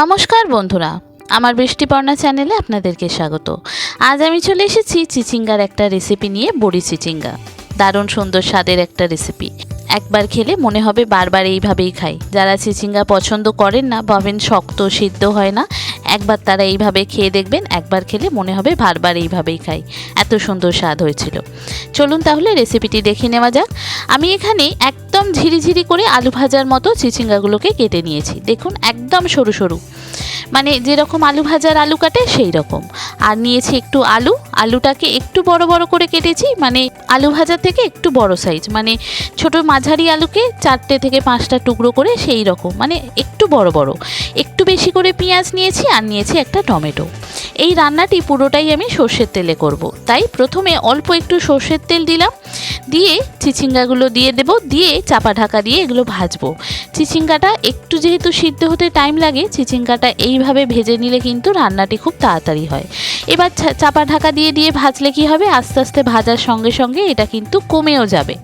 নমস্কার বন্ধুরা, আমার বৃষ্টিপর্ণা চ্যানেলে আপনাদেরকে স্বাগত। আজ আমি চলে এসেছি চিচিঙ্গার একটা রেসিপি নিয়ে বড়ি চিচিঙ্গা। দারুণ সুন্দর স্বাদের একটা রেসিপি একবার খেলে মনে হবে বারবার এইভাবেই খাই। যারা চিচিঙ্গা পছন্দ করেন না, ভাবেন শক্ত, সিদ্ধ হয় না, একবার তারা এইভাবে খেয়ে দেখবেন, একবার খেলে মনে হবে বারবার এইভাবেই খাই। এত সুন্দর স্বাদ হয়েছিল। চলুন তাহলে রেসিপিটি দেখে নেওয়া যাক। আমি এখানে একদম ঝিরিঝিরি করে আলু ভাজার মতো চিচিঙ্গাগুলোকে কেটে নিয়েছি। দেখুন, একদম সরু সরু। মানে যেরকম আলু ভাজার আলু কাটে সেই রকম আর নিয়েছি একটু আলু। আলুটাকে একটু বড় বড় করে কেটেছি মানে আলু ভাজা থেকে একটু বড় সাইজ মানে ছোট মাঝারি আলুকে চারটে থেকে পাঁচটা টুকরো করে সেই রকম মানে একটু বড় বড়। একটু বেশি করে পেঁয়াজ নিয়েছি আর নিয়েছি একটা টমেটো। এই রান্নাটি পুরোটাই আমি সর্ষের তেলে করব। তাই প্রথমে অল্প একটু সর্ষের তেল দিলাম। দিয়ে চিচিঙ্গাগুলো দিয়ে দেব। দিয়ে চাপা ঢাকা দিয়ে এগুলো ভাজবো। চিচিঙ্গাটা একটু যেহেতু সিদ্ধ হতে টাইম লাগে, চিচিঙ্গাটা এইভাবে ভেজে নিলে কিন্তু রান্নাটি খুব তাড়াতাড়ি হয়। এবার চাপা ঢাকা দিয়ে দিয়ে ভাজলে কি হবে? আস্তে আস্তে ভাজার সঙ্গে সঙ্গে এটা কিন্তু কমেও যাবে।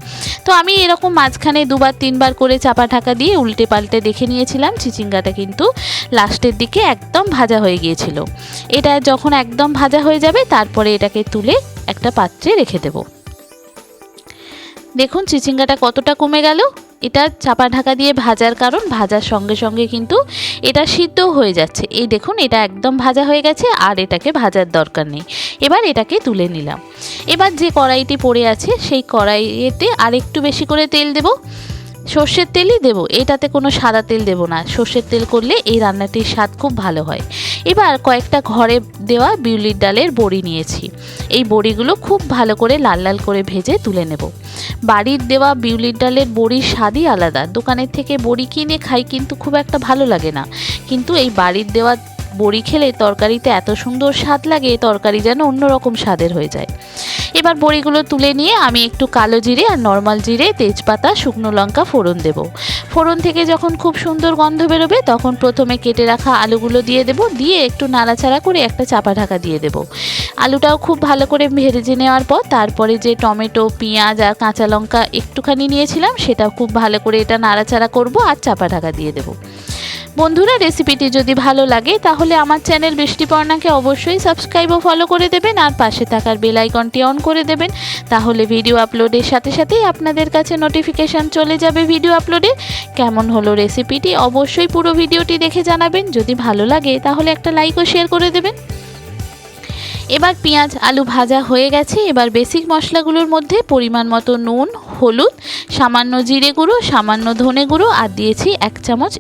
তো আমি এরকম মাঝখানে দুবার, তিনবার করে চাপা ঢাকা দিয়ে উল্টে পাল্টে দেখে নিয়েছিলাম। চিচিঙ্গাটা কিন্তু লাস্টের দিকে একদম ভাজা হয়ে গিয়েছিল। এটা যখন একদম ভাজা হয়ে যাবে, তারপরে এটাকে তুলে একটা পাত্রে রেখে দেব। দেখুন চিচিঙ্গাটা কতটা কমে গেল। এটা চাপা ঢাকা দিয়ে ভাজার কারণ, ভাজার সঙ্গে সঙ্গে কিন্তু এটা সিদ্ধ হয়ে যাচ্ছে। এই দেখুন, এটা একদম ভাজা হয়ে গেছে আর এটাকে ভাজার দরকার নেই। এবার এটাকে তুলে নিলাম। এবার যে কড়াইটি পড়ে আছে, সেই কড়াইতে আর একটু বেশি করে তেল দেব। সর্ষের তেলই দেবো, এটাতে কোনো সাদা তেল দেবো না। সর্ষের তেল করলে এই রান্নাটির স্বাদ খুব ভালো হয়। এবার কয়েকটা ঘরে দেওয়া বিউলির ডালের বড়ি নিয়েছি। এই বড়িগুলো খুব ভালো করে লাল লাল করে ভেজে তুলে নেব। বাড়ির দেওয়া বিউলির ডালের বড়ির স্বাদই আলাদা। দোকানের থেকে বড়ি কিনে খাই কিন্তু খুব একটা ভালো লাগে না। কিন্তু এই বাড়ির দেওয়া বড়ি খেলে তরকারিতে এত সুন্দর স্বাদ লাগে, তরকারি যেন অন্যরকম স্বাদের হয়ে যায়। এবার বড়িগুলো তুলে নিয়ে আমি একটু কালো জিরে আর নর্মাল জিরে তেজপাতা, শুকনো লঙ্কা ফোড়ন দেব। ফোড়ন থেকে যখন খুব সুন্দর গন্ধ বেরোবে, তখন প্রথমে কেটে রাখা আলুগুলো দিয়ে দেব, দিয়ে একটু নাড়াচাড়া করে একটা চাপা ঢাকা দিয়ে দেব। আলুটাও খুব ভালো করে ভেজে নেওয়ার পর, তারপরে যে টমেটো, পেঁয়াজ আর কাঁচা লঙ্কা একটুখানি নিয়েছিলাম সেটা খুব ভালো করে এটা নাড়াচাড়া করব আর চাপা ঢাকা দিয়ে দেব। বন্ধুরা রেসিপিটি যদি ভালো লাগে, তাহলে আমার চ্যানেল বৃষ্টিপর্ণাকে অবশ্যই সাবস্ক্রাইব ও ফলো করে দেবেন আর পাশে থাকার বেল আইকনটি অন করে দেবেন। তাহলে ভিডিও আপলোডের সাথে সাথেই আপনাদের কাছে নোটিফিকেশান চলে যাবে ভিডিও আপলোডে কেমন হলো রেসিপিটি অবশ্যই পুরো ভিডিওটি দেখে জানাবেন। যদি ভালো লাগে, তাহলে একটা লাইক ও শেয়ার করে দেবেন। এবার পেঁয়াজ, আলু ভাজা হয়ে গেছে। এবার বেসিক মশলাগুলোর মধ্যে পরিমাণ মতো নুন, হলুদ, সামান্য জিরে গুঁড়ো, সামান্য ধনে গুঁড়ো আর দিয়েছি এক চামচ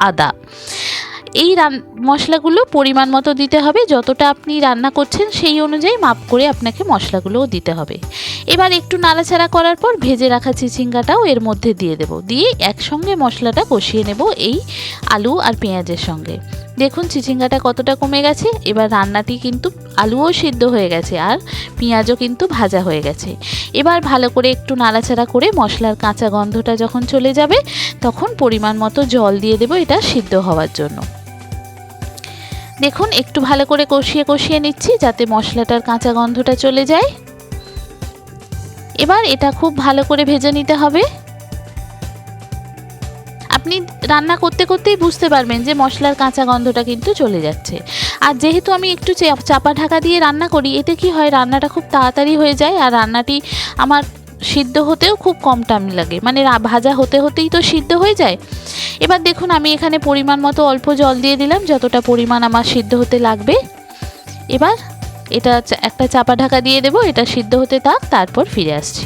আদা। এই রান, মশলাগুলো পরিমাণ মতো দিতে হবে, যতটা আপনি রান্না করছেন সেই অনুযায়ী মাপ করে আপনাকে মশলাগুলোও দিতে হবে। এবার একটু নাড়াচাড়া করার পর ভেজে রাখা চিচিঙ্গাটাও এর মধ্যে দিয়ে দেব। দিয়ে একসঙ্গে মশলাটা কষিয়ে নেব এই আলু আর পেঁয়াজের সঙ্গে। দেখুন, চিচিঙ্গাটা কতটা কমে গেছে। এবার রান্নাটি কিন্তু আলুও সিদ্ধ হয়ে গেছে আর পেঁয়াজও কিন্তু ভাজা হয়ে গেছে। এবার ভালো করে একটু নাড়াচাড়া করে মশলার কাঁচা গন্ধটা যখন চলে যাবে, তখন পরিমাণ মতো জল দিয়ে দেবো এটা সিদ্ধ হওয়ার জন্য। দেখুন, একটু ভালো করে কষিয়ে কষিয়ে নিচ্ছি যাতে মশলাটার কাঁচা গন্ধটা চলে যায়। এবার এটা খুব ভালো করে ভেজে নিতে হবে। আপনি রান্না করতে করতেই বুঝতে পারবেন যে মশলার কাঁচা গন্ধটা কিন্তু চলে যাচ্ছে। আর যেহেতু আমি একটু চাপা ঢাকা দিয়ে রান্না করি, এতে কি হয় রান্নাটা খুব তাড়াতাড়ি হয়ে যায় আর রান্নাটি আমার সিদ্ধ হতেও খুব কম টাইম লাগে। মানে ভাজা হতে হতেই তো সিদ্ধ হয়ে যায়। এবার দেখুন আমি এখানে পরিমাণ মতো অল্প জল দিয়ে দিলাম, যতটা পরিমাণ আমার সিদ্ধ হতে লাগবে। এবার এটা একটা চাপা ঢাকা দিয়ে দেবো, এটা সিদ্ধ হতে থাক, তারপর ফিরে আসছি।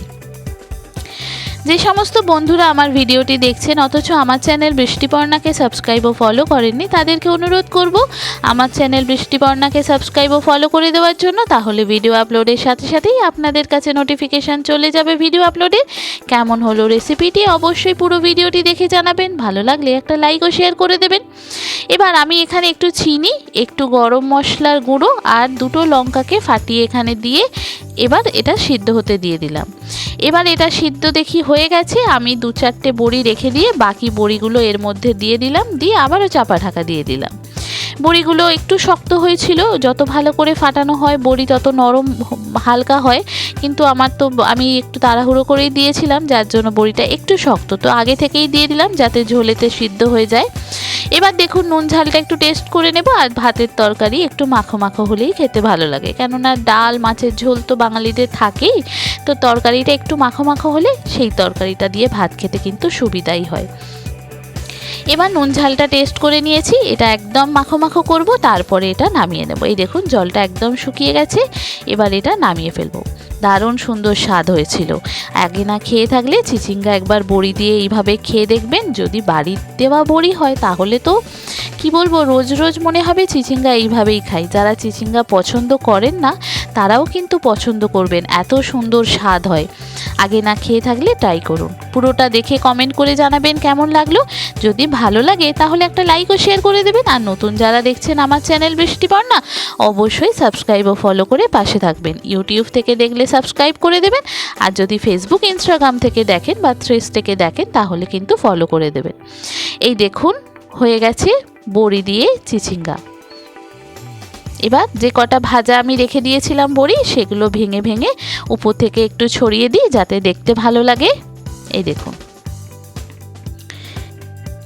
যে সমস্ত বন্ধুরা আমার ভিডিওটি দেখছেন, অথচ আমার চ্যানেল বৃষ্টিপর্ণাকে সাবস্ক্রাইব ও ফলো করেননি, তাদেরকে অনুরোধ করব আমার চ্যানেল বৃষ্টিপর্ণাকে সাবস্ক্রাইব ও ফলো করে দেওয়ার জন্য। তাহলে ভিডিও আপলোডের সাথে সাথেই আপনাদের কাছে নোটিফিকেশান চলে যাবে ভিডিও আপলোডে কেমন হলো রেসিপিটি অবশ্যই পুরো ভিডিওটি দেখে জানাবেন, ভালো লাগলে একটা লাইক ও শেয়ার করে দেবেন। এবার আমি এখানে একটু চিনি, একটু গরম মশলার গুঁড়ো আর দুটো লঙ্কাকে ফাটিয়ে এখানে দিয়ে এবার এটা সিদ্ধ হতে দিয়ে দিলাম। এবার এটা সিদ্ধ দেখি হয়ে গেছে, আমি দু চারটে বড়ি রেখে দিয়ে বাকি বড়িগুলো এর মধ্যে দিয়ে দিলাম, দিয়ে আবারও চাপা ঢাকা দিয়ে দিলাম। বড়িগুলো একটু শক্ত হয়েছিল, যত ভালো করে ফাটানো হয় বড়ি তত নরম হালকা হয়, কিন্তু আমার তো আমি একটু তাড়াহুড়ো করেই দিয়েছিলাম, যার জন্য বড়িটা একটু শক্ত। তো আগে থেকেই দিয়ে দিলাম যাতে ঝোলেতে সিদ্ধ হয়ে যায়। এবার দেখুন নুন ঝালটা একটু টেস্ট করে নেব আর ভাতের তরকারি একটু মাখো মাখো হলেই খেতে ভালো লাগে। কেননা ডাল, মাছের ঝোল তো বাঙালিদের থাকেই, তো তরকারিটা একটু মাখো মাখো হলে সেই তরকারিটা দিয়ে ভাত খেতে কিন্তু সুবিধাই হয়। এবার নুন ঝালটা টেস্ট করে নিয়েছি, এটা একদম মাখো মাখো করব, তারপরে এটা নামিয়ে নেব। এই দেখুন জলটা একদম শুকিয়ে গেছে, এবার এটা নামিয়ে ফেলব। দারুণ সুন্দর স্বাদ হয়েছিল। আগে না খেয়ে থাকলে চিচিঙ্গা একবার বড়ি দিয়ে এইভাবে খেয়ে দেখবেন, যদি বাড়ির দেওয়া বড়ি হয় তাহলে তো কি বলব, রোজ রোজ মনে হবে চিচিঙ্গা এইভাবেই খাই। যারা চিচিঙ্গা পছন্দ করেন না, তারাও কিন্তু পছন্দ করবেন। এত সুন্দর স্বাদ হয়। আগে না খেয়ে থাকলে ট্রাই করুন। পুরোটা দেখে কমেন্ট করে জানাবেন কেমন লাগল। যদি ভালো লাগে, তাহলে একটা লাইক ও শেয়ার করে দেবেন। আর নতুন যারা দেখছেন আমার চ্যানেল বৃষ্টি না অবশ্যই সাবস্ক্রাইব ও ফলো করে পাশে থাকবেন। ইউটিউব থেকে দেখলে সাবস্ক্রাইব করে দেবেন। আর যদি ফেসবুক, ইনস্টাগ্রাম থেকে দেখেন বা থ্রেস থেকে দেখেন, তাহলে কিন্তু ফলো করে দেবেন। এই দেখুন, হয়ে গেছে বড়ি দিয়ে চিচিঙ্গা। এবার যে কটা ভাজা আমি রেখে দিয়েছিলাম বড়ি, সেগুলো ভেঙে ভেঙে উপর থেকে একটু ছড়িয়ে দিই যাতে দেখতে ভালো লাগে। এই দেখুন।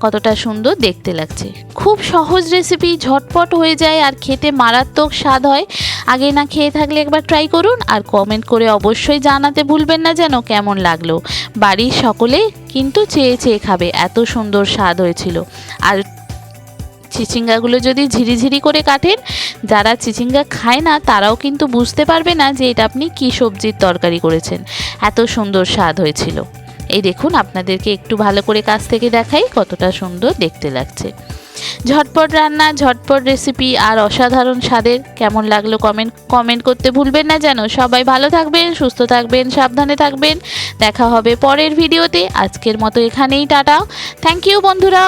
কতটা সুন্দর দেখতে লাগছে। খুব সহজ রেসিপি ঝটপট হয়ে যায় আর খেতে মারাত্মক স্বাদ হয়। আগে না খেয়ে থাকলে একবার ট্রাই করুন আর কমেন্ট করে অবশ্যই জানাতে ভুলবেন না যেন কেমন লাগল। বাড়ির সকলে কিন্তু চেয়ে চেয়ে খাবে, এত সুন্দর স্বাদ হয়েছিল। আর চিচিঙ্গাগুলো যদি ঝিরিঝিরি করে কাটেন, যারা চিচিঙ্গা খায় না, তারাও কিন্তু বুঝতে পারবে না যে এটা আপনি কী সবজির তরকারি করেছেন। এত সুন্দর স্বাদ হয়েছিল। এই দেখুন, আপনাদেরকে একটু ভালো করে কাছ থেকে দেখাই কতটা সুন্দর দেখতে লাগছে। ঝটপট রান্না, ঝটপট রেসিপি আর অসাধারণ স্বাদের কেমন লাগল কমেন্ট কমেন্ট করতে ভুলবেন না যেন। সবাই ভালো থাকবেন, সুস্থ থাকবেন, সাবধানে থাকবেন। দেখা হবে পরের ভিডিওতে। আজকের মতো এখানেই, টাটা। থ্যাংক ইউ বন্ধুরা।